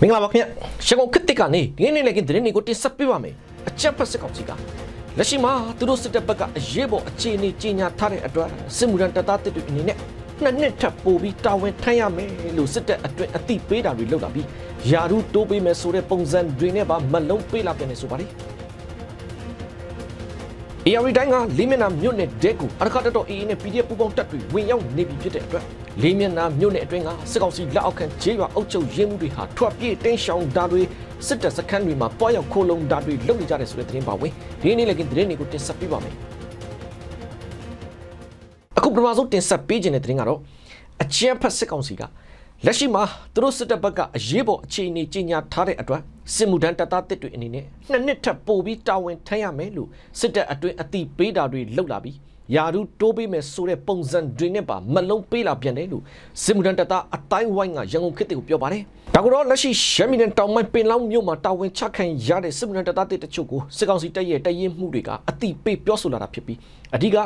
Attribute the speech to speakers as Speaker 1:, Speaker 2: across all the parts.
Speaker 1: မင်္ဂလာပါခင်ဗျရန်ကုန်ခေတ်တစ်ကနေဒီနေ့နေ့လည်းကသတင်းတွေကိုတင်ဆက်ပေးပါမယ်အချက်ဖက်စစ်ကောင်စီကလက်ရှိမှာသူတို့စစ်တပ်ဘက်ကအရေးပေါ်အခြေအနေကြီးညာထားတဲ့အတွက်စစ်မှုထမ်းတပ်သားတစ်တွေအနေနဲ့နှစ်နှစ်ထပ်ပို့ပြီးတာဝန်ထမ်းရမယ်လို့စစ်တပ်အတွင်းအသိပေးတာတွေလုပ်လာပြီးယာရုတိုးပေးမယ်ဆိုတဲ့ပုံစံတွေနဲ့ပါမလုံးပေးလာပြန်နေဆိုပါလေ ARD တိုင်းကလေးမျက်နှာမြို့နယ်ဒဲကိုအရခတ်တော် AA နဲ့ PDF ပူးပေါင်းတပ်တွေဝင်ရောက်နေပြီဖြစ်တဲ့အတွက်လေးမျက်နှာမြို့နယ်အတွင်းကစစ်ကောင်စီလက်အောက်ခံခြေရွာအုပ်ချုပ်ရင်းမှုတွေဟာထွက်ပြေးတင်းရှောင်တာတွေစစ်တပ်စခန်းတွေမှာပွားရောက်ခိုးလုံတာတွေလုပ်နေကြတယ်ဆိုတဲ့သတင်းပါဝင်ဒီနေ့လည်းကသတင်းတွေကိုတင်ဆက်ပေးပါမယ်အခုပထမဆုံးတင်ဆက်ပေးခြင်းတဲ့သတင်းကတော့အချမ်းဖတ်စစ်ကောင်စီက လက်ရှိမှာသူတို့စစ်တပ်ဘက်ကအရေးပေါ်အခြေအနေကြီးညာထားတဲ့အတွက်စစ်မှုထမ်းတပ်သားတစ်တွေအနေနဲ့နှစ်နှစ်ထပ်ပို့ပြီးတာဝန်ထမ်းရမယ်လို့စစ်တပ်အတွင်းအတိပေးတာတွေလုပ်လာပြီး ယာရုတိုးပေးမယ်ဆိုတဲ့ပုံစံတွေနဲ့ပါမလုံးပေးလာပြန်တယ်လို့စစ်မှုထမ်းတပ်သားအတိုင်းဝိုင်းကရန်ကုန်ခေတ်တွေကိုပြောပါတယ်။ဒါကတော့လက်ရှိရှမ်းပြည်နယ်တောင်ပိုင်းပင်လောင်းမြို့မှာတာဝန်ချခံရတဲ့စစ်မှုထမ်းတပ်သားတစ်တချို့ကိုစစ်ကောင်စီတပ်ရဲ့တရင်မှုတွေကအတိပေးပြောဆိုလာတာဖြစ်ပြီးအဓိက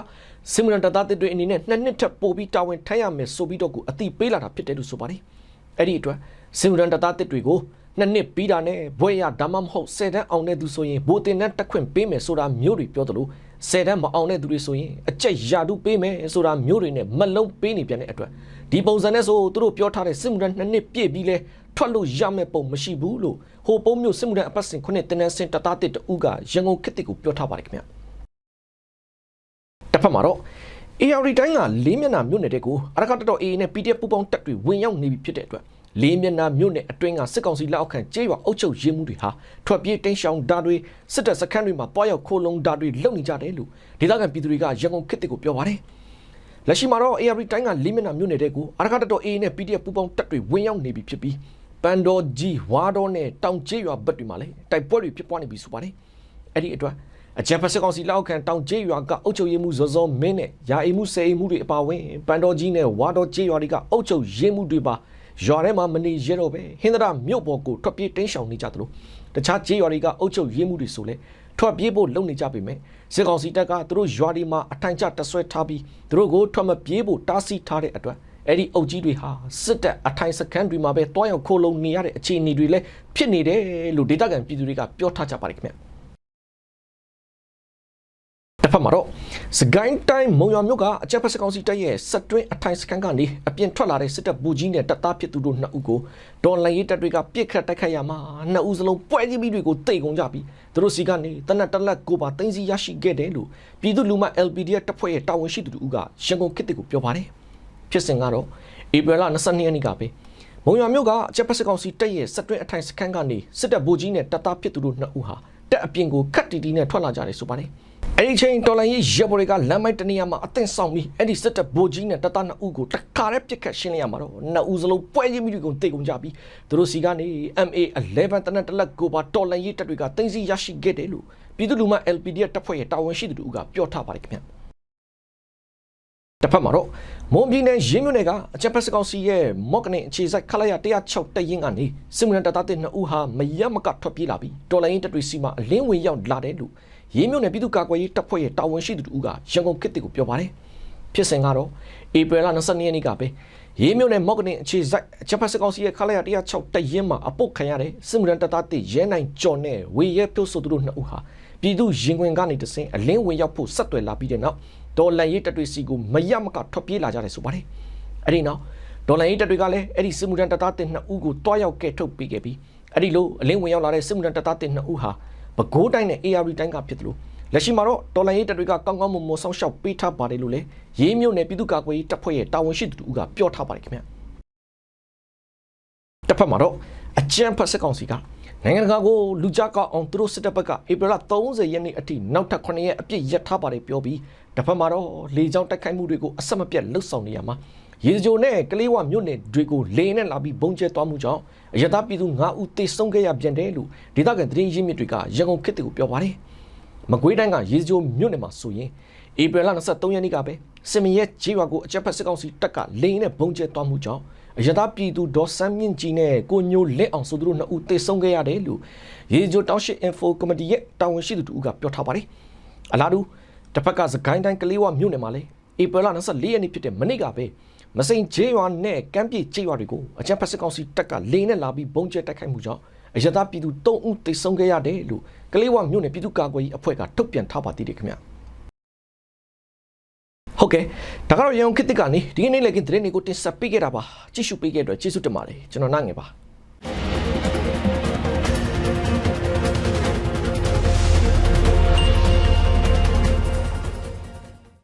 Speaker 1: စစ်မှုထမ်းတပ်သားတစ်တွေအနေနဲ့နှစ်နှစ်ထပ်ပို့ပြီးတာဝန်ထမ်းရမယ်ဆိုပြီးတော့ကိုအတိပေးလာတာဖြစ်တယ်လို့ဆိုပါတယ်။အဲ့ဒီအတွက်စစ်မှုထမ်းတပ်သားတစ်တွေကိုနှစ်နှစ်ပြီးတာနဲ့ဘွဲရဒါမှမဟုတ်ဆယ်တန်းအောင်တဲ့သူဆိုရင်ဘိုးတင်နဲ့တက်ခွင့်ပေးမယ်ဆိုတာမျိုးတွေပြောသလို ဆယ်တန်းမအောင်တဲ့သူတွေဆိုရင်အကျက်ရာတူပေးမယ်ဆိုတာမျိုးတွေနဲ့မလုံးပေးနေပြန်တဲ့အတွက်ဒီပုံစံနဲ့ဆိုသူတို့ပြောထားတဲ့စစ်မှုထမ်းနှစ်နှစ်ပြည့်ပြီးလဲထွက်လို့ရမယ့်ပုံမရှိဘူးလို့ဟိုပုံမျိုးစစ်မှုထမ်းအပတ်စဉ်ခုနှစ်တင်းနှန်းစင်တသားတစ်တူကရန်ကုန်ခေတ်တစ်ကိုပြောထားပါတယ်ခင်ဗျတစ်ဖက်မှာတော့ AR တိုင်းကလေးမျက်နှာမြို့နယ်တဲ့ကိုအရကတတော် AA နဲ့ PDF ပူးပေါင်းတပ်တွေဝင်ရောက်နေပြီဖြစ်တဲ့အတွက် လေးမျက်နှာမြို့နယ်အတွင်းကစစ်ကောင်စီလက်အောက်ခံကျေးရွာအုပ်ချုပ်ရေးမှုတွေဟာထွက်ပြေးတင်းရှောင်ဓာတ်တွေစစ်တပ်စခန်းတွေမှာပွားရောက်ခိုးလုံဓာတ်တွေလုပ်နေကြတယ်လို့ဒေသခံပြည်သူတွေကရန်ကုန်ခေတ်တွေကိုပြောပါတယ်လက်ရှိမှာတော့ AR တိုင်းကလေးမျက်နှာမြို့နယ်တဲ့ကိုအရကတတော် AA နဲ့ PDF ပူးပေါင်းတပ်တွေဝင်ရောက်နေပြီဖြစ်ပြီးပန်တော်ကြီးဝါတော်နဲ့တောင်ကျေးရွာဘက်တွေမှာလည်းတိုက်ပွဲတွေဖြစ်ပွားနေပြီဆိုပါတယ်အဲ့ဒီအတွက်အကြံဖက်စစ်ကောင်စီလက်အောက်ခံတောင်ကျေးရွာကအုပ်ချုပ်ရေးမှုဇော်ဇော်မင်းနဲ့ယာအီမှုစေအီမှုတွေအပါအဝင်ပန်တော်ကြီးနဲ့ဝါတော်ကျေးရွာတွေကအုပ်ချုပ်ရေးမှုတွေပါ ရွာထဲမှာမနေရတော့ပဲဟင်္ဒရာမြို့ပေါ်ကိုထွက်ပြေးတင်းရှောင်နေကြသလိုတခြားကျေးရွာတွေကအုပ်ချုပ်ရေးမှုတွေဆိုလဲထွက်ပြေးဖို့လုပ်နေကြပေမဲ့စစ်ကောင်စီတပ်ကသူတို့ရွာတွေမှာအထိုင်ကျတဆွဲထားပြီးသူတို့ကိုထွက်မပြေးဖို့တားဆီးထားတဲ့အတွက်အဲ့ဒီအုပ်ကြီးတွေဟာစစ်တပ်အထိုင်စခန်းတွေမှာပဲတွားရောက်ခိုးလုံနေရတဲ့အခြေအနေတွေလည်းဖြစ်နေတယ်လို့ဒေတာကန်ပြည်သူတွေကပြောထားကြပါတယ်ခင်ဗျာ တစ်ဖက်မှာတော့စကိုင်းတိုင်းမုံရွာမြို့ကအကြက်ဖက်စကောင်စီတပ်ရဲ့စက်တွင်းအထိုင်စခန်းကနေအပြင်ထွက်လာတဲ့စစ်တပ်ဘူကြီးနဲ့တပ်သားဖြစ်သူတို့နှစ်ဦးကိုဒေါ်လာရေးတပ်တွေကပြစ်ခတ်တိုက်ခိုက်ရမှာနှစ်ဦးစလုံးပွဲကြီးပြီးတွေကိုတိတ်ကုန်ကြပြီးသူတို့စီကနေတနက်တက်လက်ကိုပါတင်းစီရရှိခဲ့တယ်လို့ပြည်သူလူမ LPDF တပ်ဖွဲ့ရဲ့တာဝန်ရှိသူတို့ကရန်ကုန်ခေတ်တစ်ကိုပြောပါတယ်ဖြစ်စဉ်ကတော့ဧပြီလ22ရက်နေ့ကပဲမုံရွာမြို့ကအကြက်ဖက်စကောင်စီတပ်ရဲ့စက်တွင်းအထိုင်စခန်းကနေစစ်တပ်ဘူကြီးနဲ့တပ်သားဖြစ်သူတို့နှစ်ဦးဟာ တပ်အပြင်ကိုခတ်တီတီနဲ့ထွက်လာကြတယ်ဆိုပါတယ်အဲ့ဒီချိန်တော်လိုင်းရေးရပ်ဘော်တွေကလမ်းမိုက်တနေရာမှာအသင့်ဆောင်ပြီးအဲ့ဒီစစ်တပ်ဘိုးကြီးနဲ့တတနှစ်ဦးကိုတခါတည်းပြစ်ခတ်ရှင်းလိုက်ရမှာတော့နှစ်ဦးစလုံးပွဲချင်းမိတွေကိုတိတ်ကုန်ကြပြီးသူတို့စီကနေ MA11 တနက်တလက်ကိုပါတော်လိုင်းရေးတပ်တွေကတင်စီရရှိခဲ့တယ်လို့ပြည်သူ့လူမ LPD တပ်ဖွဲ့ရဲ့တာဝန်ရှိသူတို့ကပြောထားပါတယ်ခင်ဗျ တစ်ဖက်မှာတော့မွန်ပြည်နယ်ရင်းမြို့နယ်ကအချက်ဖက်စကောင်စီရဲ့မော့ကနေအခြေစိုက်ခလာရ106တပ်ရင်းကနေစစ်မှုထမ်းတပ်သားတဲ့နှစ်ဦးဟာမရမကထွက်ပြေးလာပြီးတော်လိုင်းရေးတပ်တွေစီမှာအလင်းဝင်ရောက်လာတယ်လို့ရင်းမြို့နယ်ပြည်သူ့ကာကွယ်ရေးတပ်ဖွဲ့ရဲ့တာဝန်ရှိသူတို့ကရန်ကုန်ခေတ်တွေကိုပြောပါတယ်ဖြစ်စဉ်ကတော့ဧပြီလ22ရက်နေ့ကပဲရေးမြို့နယ်မော့ကနေအခြေစိုက်အချက်ဖက်စကောင်စီရဲ့ခလာရ106တပ်ရင်းမှာအပုတ်ခံရတဲ့စစ်မှုထမ်းတပ်သားတဲ့ရဲနိုင်ကျော်နဲ့ဝေရဲပြုတ်ဆိုသူတို့နှစ်ဦးဟာ ပြည်သူရင်ခွင်ကနေတဆင်အလင်းဝင်ရောက်ဖို့ဆက်သွယ်လာပြီးတဲ့နောက်ဒေါ်လန်ရေးတပ်တွေစီကိုမရမကထွက်ပြေးလာကြတယ်ဆိုပါတယ်အဲ့ဒီနောက်ဒေါ်လန်ရေးတပ်တွေကလည်းအဲ့ဒီစစ်မှုထမ်းတပ်သားတင်နှစ်ဦးကိုတွားရောက်ကဲထုတ်ပေးခဲ့ပြီးအဲ့ဒီလိုအလင်းဝင်ရောက်လာတဲ့စစ်မှုထမ်းတပ်သားတင်နှစ်ဦးဟာပဲခူးတိုင်းနဲ့ AR တိုင်းကဖြစ်တယ်လို့လက်ရှိမှာတော့ဒေါ်လန်ရေးတပ်တွေကကောင်းကောင်းမွန်မွန်ဆောင်းရှောက်ပေးထားပါတယ်လို့လည်းရေးမြို့နယ်ပြည်သူ့ကာကွယ်ရေးတပ်ဖွဲ့ရဲ့တာဝန်ရှိသူတို့ကပြောထားပါတယ်ခင်ဗျတစ်ဖက်မှာတော့ အကြမ်းဖက်စစ်ကောင်စီကနိုင်ငံတကာကိုလူကြကောက်အောင်သူတို့စစ်တပ်ဘက်ကဧပြီလ30ရက်နေ့အထိနောက်ထပ်9ရက်အပြည့်ရထားပါတယ်ပြောပြီးတစ်ဖက်မှာတော့လေကြောင်းတိုက်ခိုက်မှုတွေကိုအဆက်မပြတ်လှုပ်ဆောင်နေရမှာရေစကြိုနဲ့ကလေးဝမြို့နယ်တွေကိုလေနဲ့လာပြီးဘုံကျဲသွားမှုကြောင့်အရသာပြည်သူ9ဦးသေဆုံးခဲ့ရပြန်တယ်လို့ဒေသခံသတင်းရင်းမြစ်တွေကရန်ကုန်ခေတ်တွေကိုပြောပါတယ်မကွေးတိုင်းကရေစကြိုမြို့နယ်မှာဆိုရင်ဧပြီလ23ရက်နေ့ကပဲစင်မရဲဂျေးရွာကိုအကြက်ဖက်စစ်ကောင်စီတပ်ကလေနဲ့ဘုံကျဲသွားမှုကြောင့် အရသာပြည်သူဒေါ်စန်းမြင့်ကြီးနဲ့ကိုညိုလက်အောင်ဆိုသူတို့နှစ်ဦးသေဆုံးခဲ့ရတယ်လို့ရေဂျိုတောင်းရှိ info committee ရဲ့တာဝန်ရှိသူတို့ကပြောထားပါတယ်အလားတူတစ်ဖက်ကစကိုင်းတိုင်းကလေးဝမြို့နယ်မှာလည်းဧပြီလ24ရက်နေ့ဖြစ်တဲ့မနေ့ကပဲမစိန်ကျေးရွာနဲ့ကမ်းပြေကျေးရွာတွေကိုအကြမ်းဖက်စစ်ကောင်စီတပ်ကလေနဲ့လာပြီးဘုံကျဲတိုက်ခိုက်မှုကြောင့်အရသာပြည်သူ3ဦးသေဆုံးခဲ့ရတယ်လို့ကလေးဝမြို့နယ်ပြည်သူ့ကာကွယ်ရေးအဖွဲ့ကထုတ်ပြန်ထားပါသေးတယ်ခင်ဗျာ ဟုတ်ကဲ့ဒါကတော့ရန်ကုန်ခေတ်သစ်ကနေဒီကနေ့လည်းကသတင်းတွေကိုတင်ဆက်ပေးခဲ့တာပါကြည့်ရှုပေးခဲ့တဲ့အတွက်ကျေးဇူးတင်ပါတယ်ကျွန်တော်နိုင်ငယ်ပါ